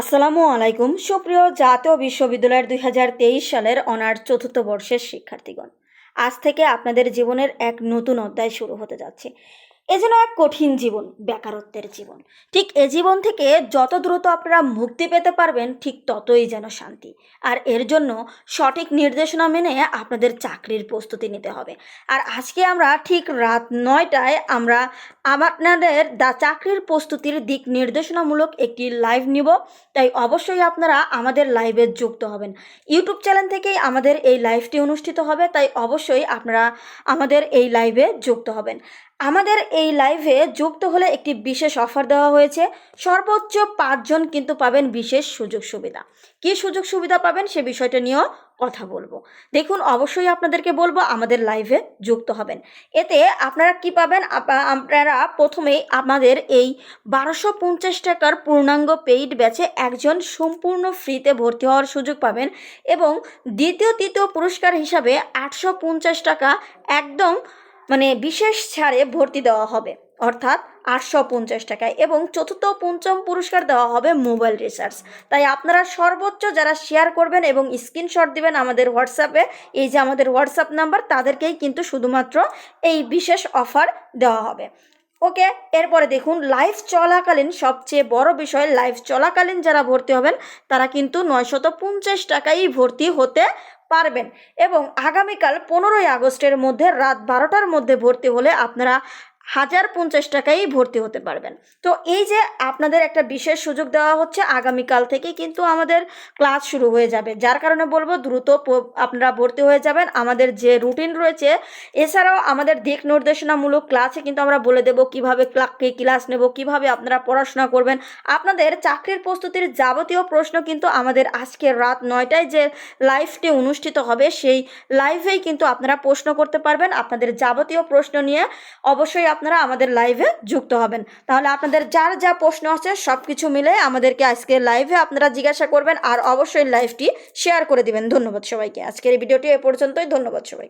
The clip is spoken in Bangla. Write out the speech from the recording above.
আসসালামু আলাইকুম। সুপ্রিয় জাতীয় বিশ্ববিদ্যালয়ের দুই হাজার তেইশ সালের অনার্স চতুর্থ বর্ষের শিক্ষার্থীগণ, আজ থেকে আপনাদের জীবনের এক নতুন অধ্যায় শুরু হতে যাচ্ছে। এ যেন এক কঠিন জীবন, বেকারত্বের জীবন। ঠিক এ জীবন থেকে যত দ্রুত আপনারা মুক্তি পেতে পারবেন, ঠিক ততই যেন শান্তি। আর এর জন্য সঠিক নির্দেশনা মেনে আপনাদের চাকরির প্রস্তুতি নিতে হবে। আর আজকে আমরা ঠিক রাত নয়টায় আমরা আপনাদের দা চাকরির প্রস্তুতির দিক নির্দেশনামূলক একটি লাইভ নিব। তাই অবশ্যই আপনারা আমাদের লাইভে যুক্ত হবেন। ইউটিউব চ্যানেল থেকেই আমাদের এই লাইভটি অনুষ্ঠিত হবে। তাই অবশ্যই আপনারা আমাদের এই লাইভে যুক্ত হবেন। আমাদের এই লাইভে যুক্ত হলে একটি বিশেষ অফার দেওয়া হয়েছে। সর্বোচ্চ পাঁচজন কিন্তু পাবেন বিশেষ সুযোগ সুবিধা। কী সুযোগ সুবিধা পাবেন সে বিষয়টা নিয়েও কথা বলব। দেখুন, অবশ্যই আপনাদেরকে বলব, আমাদের লাইভে যুক্ত হবেন। এতে আপনারা কি পাবেন? আপ- আপনারা প্রথমেই আমাদের এই বারোশো পঞ্চাশ টাকার পূর্ণাঙ্গ পেইড ব্যাচে একজন সম্পূর্ণ ফ্রিতে ভর্তি হওয়ার সুযোগ পাবেন এবং দ্বিতীয়, তৃতীয় পুরস্কার হিসাবে আটশো পঞ্চাশ টাকা একদম মানে বিশেষ ছাড়ে ভর্তি দেওয়া হবে। অর্থাৎ আটশো পঞ্চাশ টাকায় এবং চতুর্থ পঞ্চম পুরস্কার দেওয়া হবে মোবাইল রিচার্জ। তাই আপনারা সর্বোচ্চ যারা শেয়ার করবেন এবং স্ক্রিনশট দিবেন আমাদের হোয়াটসঅ্যাপে, এই যে আমাদের হোয়াটসঅ্যাপ নাম্বার, তাদেরকেই কিন্তু শুধুমাত্র এই বিশেষ অফার দেওয়া হবে। ওকে, এরপরে দেখুন লাইফ চলাকালীন সবচেয়ে বড় বিষয় লাইফ চলাকালীন যারা ভর্তি হবেন, তারা কিন্তু নয়শত পঞ্চাশ টাকাই ভর্তি হতে পারবেন। এবং আগামীকাল পনেরোই আগস্টের মধ্যে রাত বারোটার মধ্যে ভর্তি হলে আপনারা হাজার পঞ্চাশ টাকাই ভর্তি হতে পারবেন। তো এই যে আপনাদের একটা বিশেষ সুযোগ দেওয়া হচ্ছে, আগামীকাল থেকে কিন্তু আমাদের ক্লাস শুরু হয়ে যাবে। যার কারণে বলব, দ্রুত আপনারা ভর্তি হয়ে যাবেন। আমাদের যে রুটিন রয়েছে, এছাড়াও আমাদের দিক নির্দেশনামূলক ক্লাসে কিন্তু আমরা বলে দেবো কীভাবে ক্লাস নেব, কীভাবে আপনারা পড়াশোনা করবেন। আপনাদের চাকরির প্রস্তুতির যাবতীয় প্রশ্ন কিন্তু আমাদের আজকে রাত নয়টায় যে লাইভটি অনুষ্ঠিত হবে, সেই লাইভেই কিন্তু আপনারা প্রশ্ন করতে পারবেন। আপনাদের যাবতীয় প্রশ্ন নিয়ে অবশ্যই আপনারা আমাদের লাইভে যুক্ত হবেন। তাহলে আপনাদের যার যা প্রশ্ন আছে সব কিছু মিলে আমাদেরকে আজকে লাইভে আপনারা জিজ্ঞাসা করবেন আর অবশ্যই লাইভটি শেয়ার করে দিবেন। ধন্যবাদ সবাইকে। আজকের এই ভিডিওটি এ পর্যন্তই। ধন্যবাদ সবাই